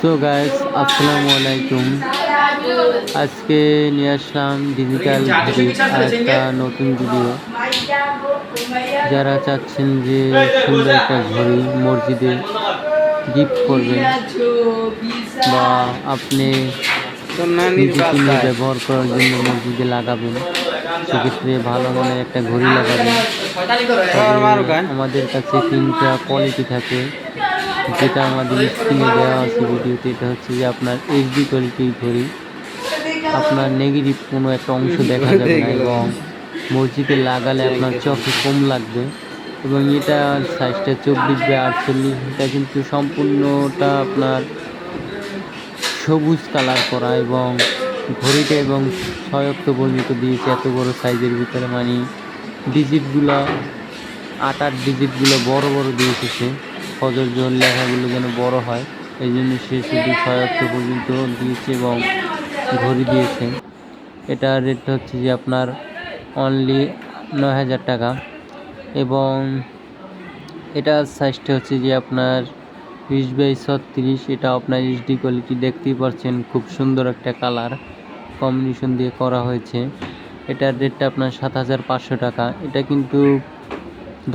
So guys আসসালামু আলাইকুম আজকে নিয়ে আসলাম ডিজিটাল একটা নতুন ভিডিও যারা চাচ্ছেন যে সুন্দর একটা ঘড়ি, মসজিদে গিফট করবেন, বা আপনি ব্যবহার করার জন্য মসজিদে লাগাবেন, সেক্ষেত্রে ভালো মানের একটা ঘড়ি লাগাবেন। আমাদের কাছে তিনটা কোয়ালিটি থাকে। যেটা আমাদের স্ক্রিনে দেওয়া আছে ভিডিওতে, এটা হচ্ছে যে আপনার এইচডি কোয়ালিটির ঘড়ি। আপনার নেগেটিভ কোনো একটা অংশ দেখা যাবে না এবং মসজিদে লাগালে আপনার চোখে কম লাগবে এবং এটা সাইজটা চব্বিশ বাই আটচল্লিশ, এটা কিন্তু সম্পূর্ণটা আপনার সবুজ কালার করা এবং ঘড়িটা এবং অক্ট পর্যন্ত দিয়েছে, এত বড় সাইজের ভিতরে মানে ডিজিটগুলো আট আট ডিজিটগুলো বড় বড় দিয়ে এসেছে। ফজর জোর লেখাগুলো যেন বড় হয়, এই জন্য সে শুধু ছয় অক্ট পর্যন্ত দিয়েছে এবং ঘড়ি দিয়েছে। এটার রেট হচ্ছে যে আপনার অনলি নয় হাজার টাকা এবং এটার সাইজটা হচ্ছে যে আপনার বিশ বাই ছত্রিশ, এটা আপনার এইচডি কোয়ালিটি দেখতেই পাচ্ছেন খুব সুন্দর একটা কালার কম্বিনেশন দিয়ে করা হয়েছে। এটার রেটটা আপনার সাত হাজার পাঁচশো টাকা। এটা কিন্তু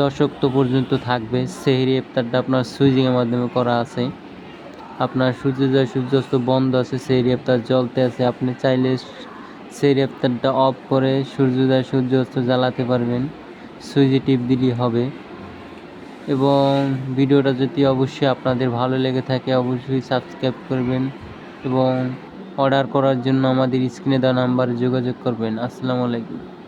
দর্শক তো পর্যন্ত থাকবে। সেহরি ইফতারটা আপনার সুইজিংয়ের মাধ্যমে করা আছে। আপনার সূর্যোদয় সূর্যাস্ত বন্ধ আছে, সেহরি ইফতার জ্বলতে আছে। আপনি চাইলে সেহরি ইফতারটা অফ করে সূর্যোদয় সূর্যাস্ত জ্বালাতে পারবেন। সুইচে টিপ দিলেই হবে। এবং ভিডিওটা যদি অবশ্যই আপনাদের ভালো লেগে থাকে, অবশ্যই সাবস্ক্রাইব করবেন এবং অর্ডার করার জন্য আমাদের স্ক্রিনে দেওয়া নাম্বারে যোগাযোগ করবেন। আসসালামু আলাইকুম।